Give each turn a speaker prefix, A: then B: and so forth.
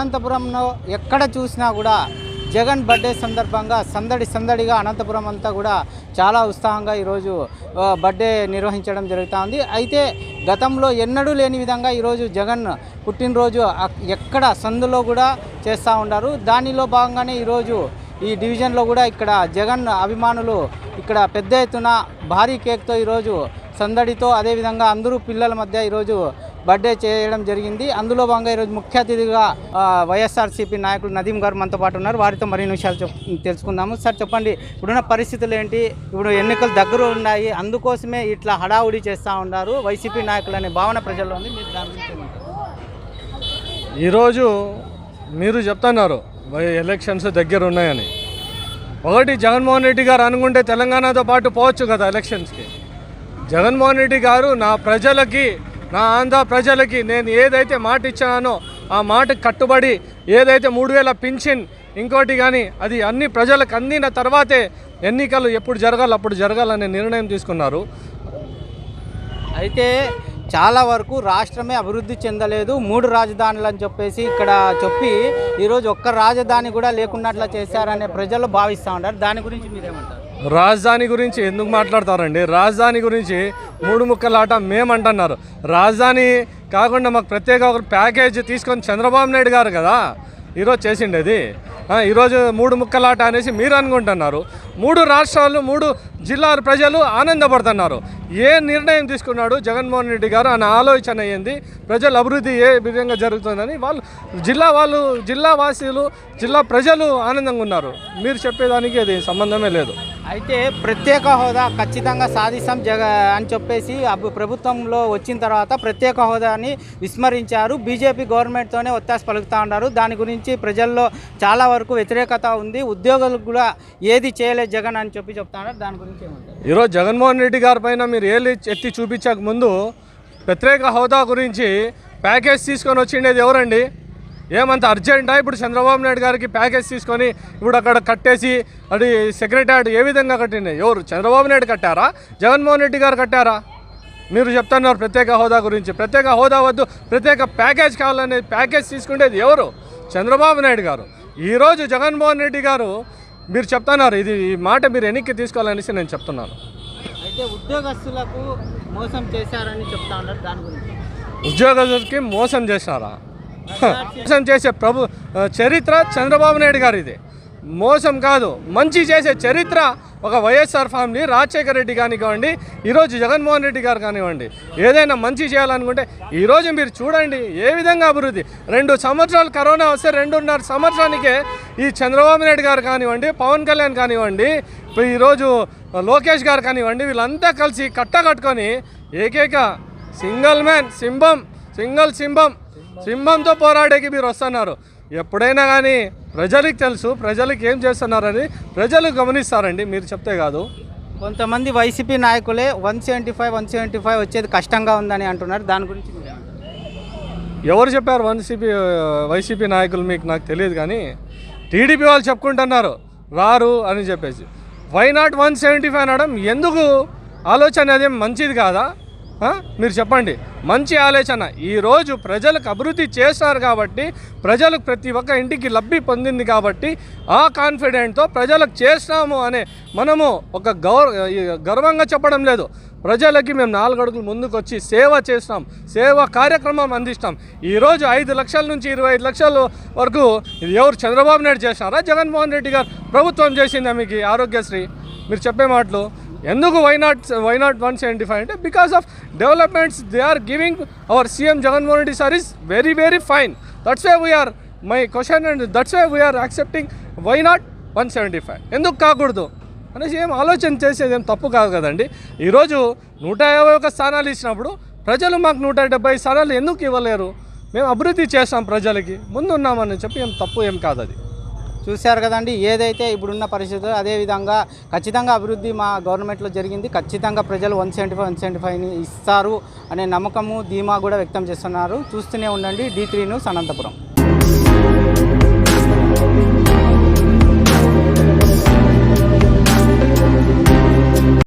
A: అనంతపురంలో ఎక్కడ చూసినా కూడా జగన్ బర్త్డే సందర్భంగా సందడి సందడిగా అనంతపురం అంతా కూడా చాలా ఉత్సాహంగా ఈరోజు బర్త్డే నిర్వహించడం జరుగుతూ ఉంది అయితే గతంలో ఎన్నడూ లేని విధంగా ఈరోజు జగన్ పుట్టినరోజు ఎక్కడ సందులో కూడా చేస్తూ ఉన్నారు దానిలో భాగంగానే ఈరోజు ఈ డివిజన్లో కూడా ఇక్కడ జగన్ అభిమానులు ఇక్కడ పెద్ద ఎత్తున భారీ కేక్తో ఈరోజు సందడితో అదేవిధంగా అందరూ పిల్లల మధ్య ఈరోజు బర్త్డే చేయడం జరిగింది. అందులో భాగంగా ఈరోజు ముఖ్య అతిథిగా వైఎస్ఆర్సీపీ నాయకులు నదీం గారు మనతో పాటు ఉన్నారు. వారితో మరిన్ని విషయాలు తెలుసుకుందాము. సార్ చెప్పండి ఇప్పుడున్న పరిస్థితులు ఏంటి? ఇప్పుడు ఎన్నికలు దగ్గర ఉన్నాయి. అందుకోసమే ఇట్లా హడావుడి చేస్తూ ఉన్నారు. వైసీపీ నాయకులు అనే భావన ప్రజల్లో ఉంది. మీరు దాని గురించి
B: ఈరోజు మీరు చెప్తున్నారు వై- ఎలక్షన్స్ దగ్గర ఉన్నాయని. ఒకటి జగన్మోహన్ రెడ్డి గారు అనుకుంటే తెలంగాణతో పాటు పోవచ్చు కదా ఎలక్షన్స్కి. జగన్మోహన్ రెడ్డి గారు నా ప్రజలకి నా ఆంధ్ర ప్రజలకి నేను ఏదైతే మాట ఇచ్చానో ఆ మాట కట్టుబడి ఏదైతే మూడు వేల పింఛన్ ఇంకోటి కానీ అది అన్ని ప్రజలకు అందిన తర్వాతే ఎన్నికలు ఎప్పుడు జరగాలి అప్పుడు జరగాలనే నిర్ణయం తీసుకున్నారు.
A: అయితే చాలా వరకు రాష్ట్రమే అభివృద్ధి చెందలేదు మూడు రాజధానులు అని చెప్పేసి ఇక్కడ చెప్పి ఈరోజు ఒక్క రాజధాని కూడా లేకున్నట్లు చేశారనే ప్రజలు భావిస్తూ ఉంటారు దాని గురించి మీరేమంటారు?
B: రాజధాని గురించి ఎందుకు మాట్లాడతారండి? రాజధాని గురించి మూడు ముక్కలాట మేమంటున్నారు. రాజధాని కాకుండా మాకు ప్రత్యేక ఒక ప్యాకేజ్ తీసుకొని చంద్రబాబు నాయుడు గారు కదా ఈరోజు చేసిండేది. ఈరోజు మూడు ముక్కలాట అనేసి మీరు అనుకుంటున్నారు. మూడు రాష్ట్రాలు మూడు జిల్లాల ప్రజలు ఆనందపడుతున్నారు. ఏ నిర్ణయం తీసుకున్నాడు జగన్మోహన్ రెడ్డి గారు అనే ఆలోచన అయ్యింది ప్రజల అభివృద్ధి ఏ విధంగా జరుగుతుందని వాళ్ళు జిల్లా వాళ్ళు జిల్లా వాసీలు జిల్లా ప్రజలు ఆనందంగా ఉన్నారు. మీరు చెప్పేదానికి అది సంబంధమే లేదు.
A: అయితే ప్రత్యేక హోదా ఖచ్చితంగా సాధిస్తాం జగ అని చెప్పేసి ప్రభుత్వంలో వచ్చిన తర్వాత ప్రత్యేక హోదాని విస్మరించారు. బీజేపీ గవర్నమెంట్తోనే ఒత్తాస పలుకుతూ ఉన్నారు. దాని గురించి ప్రజల్లో చాలా వరకు వ్యతిరేకత ఉంది. ఉద్యోగులకు కూడా ఏది చేయలేదు జగన్ అని చెప్పి చెప్తున్నారు. దాని గురించి ఏమంటారు?
B: ఈరోజు జగన్మోహన్ రెడ్డి గారి పైన మీరు ఏళ్ళు ఎత్తి చూపించక ముందు ప్రత్యేక హోదా గురించి ప్యాకేజ్ తీసుకొని వచ్చిండేది ఎవరండి? ఏమంత అర్జెంటా? ఇప్పుడు చంద్రబాబు నాయుడు గారికి ప్యాకేజ్ తీసుకొని ఇప్పుడు అక్కడ కట్టేసి అది సెక్రటరీ ఏ విధంగా కట్టింది? ఎవరు? చంద్రబాబు నాయుడు కట్టారా? జగన్మోహన్ రెడ్డి గారు కట్టారా? మీరు చెప్తున్నారు ప్రత్యేక హోదా గురించి. ప్రత్యేక హోదా వద్దు ప్రత్యేక ప్యాకేజ్ కావాలనే ప్యాకేజ్ తీసుకునేది ఎవరు? చంద్రబాబు నాయుడు గారు. ఈరోజు జగన్మోహన్ రెడ్డి గారు మీరు చెప్తున్నారు ఇది ఈ మాట మీరు వెనక్కి తీసుకోవాలనేసి నేను చెప్తున్నాను.
A: అయితే ఉద్యోగస్తులకు మోసం చేశారని చెప్తా ఉన్నారు దాని గురించి.
B: ఉద్యోగస్తులకి మోసం చేశారా? మోసం చేసే ప్రభు చరిత్ర చంద్రబాబు నాయుడు గారు ఇది మోసం కాదు మంచి చేసే చరిత్ర ఒక వైఎస్ఆర్ ఫ్యామిలీ రాజశేఖర రెడ్డి కానివ్వండి ఈరోజు జగన్మోహన్ రెడ్డి గారు కానివ్వండి. ఏదైనా మంచి చేయాలనుకుంటే ఈరోజు మీరు చూడండి ఏ విధంగా అభివృద్ధి. రెండు సంవత్సరాలు కరోనా వస్తే రెండున్నర సంవత్సరానికే ఈ చంద్రబాబు నాయుడు గారు కానివ్వండి పవన్ కళ్యాణ్ కానివ్వండి ఈరోజు లోకేష్ గారు కానివ్వండి వీళ్ళంతా కలిసి కట్ట కట్టుకొని ఏకైక సింగల్ మ్యాన్ సింహం సింగల్ సింహం సింహంతో పోరాడేకి మీరు వస్తున్నారు. ఎప్పుడైనా కానీ ప్రజలకు తెలుసు ప్రజలకు ఏం చేస్తున్నారని ప్రజలు గమనిస్తారండి మీరు చెప్తే కాదు.
A: కొంతమంది వైసీపీ నాయకులే one seventy five one seventy five వచ్చేది కష్టంగా ఉందని అంటున్నారు. దాని గురించి
B: ఎవరు చెప్పారు వైసీపీ వైసీపీ నాయకులు మీకు నాకు తెలియదు కానీ టీడీపీ వాళ్ళు చెప్పుకుంటున్నారు రారు అని చెప్పేసి. Why not one seventy five అనడం? ఎందుకు? ఆలోచన అదేం మంచిది కాదా? మీరు చెప్పండి. మంచి ఆలోచన. ఈరోజు ప్రజలకు అభివృద్ధి చేశారు కాబట్టి ప్రజలకు ప్రతి ఒక్క ఇంటికి లబ్ధి పొందింది కాబట్టి ఆ కాన్ఫిడెంట్తో ప్రజలకు చేస్తాము అనే మనము ఒక గౌర గర్వంగా చెప్పడం లేదు. ప్రజలకి మేము నాలుగు అడుగులు ముందుకు వచ్చి సేవ చేస్తాం. సేవ కార్యక్రమం అందిస్తాం. ఈరోజు ఐదు లక్షల నుంచి ఇరవై ఐదు లక్షల వరకు ఇది ఎవరు చంద్రబాబు నాయుడు చేసినారా జగన్మోహన్ రెడ్డి గారు ప్రభుత్వం చేసిందా మీకు ఆరోగ్యశ్రీ? మీరు చెప్పే మాటలు. ఎందుకు why not why not one seventy five అంటే because of developments they are giving our CM Jaganmohan Reddy sir is very very fine that's way we are my question and that's way we are accepting why not one seventy five ఎందుకు కాకూడదు? అనేసి ఏం ఆలోచన చేసేది ఏం తప్పు కాదు కదండి. ఈరోజు నూట యాభై ఒక స్థానాలు ఇచ్చినప్పుడు ప్రజలు మాకు నూట డెబ్బై స్థానాలు ఎందుకు ఇవ్వలేరు? మేము అభివృద్ధి చేస్తాం ప్రజలకి ముందున్నామని చెప్పి ఏం తప్పు ఏం కాదు అది.
A: చూశారు కదండి ఏదైతే ఇప్పుడున్న పరిస్థితులు అదేవిధంగా ఖచ్చితంగా అభివృద్ధి మా గవర్నమెంట్లో జరిగింది. ఖచ్చితంగా ప్రజలు one seventy five one seventy ఫైవ్ని ఇస్తారు అనే నమ్మకము ధీమా కూడా వ్యక్తం చేస్తున్నారు. చూస్తూనే ఉండండి డీ త్రీ న్యూస్ అనంతపురం.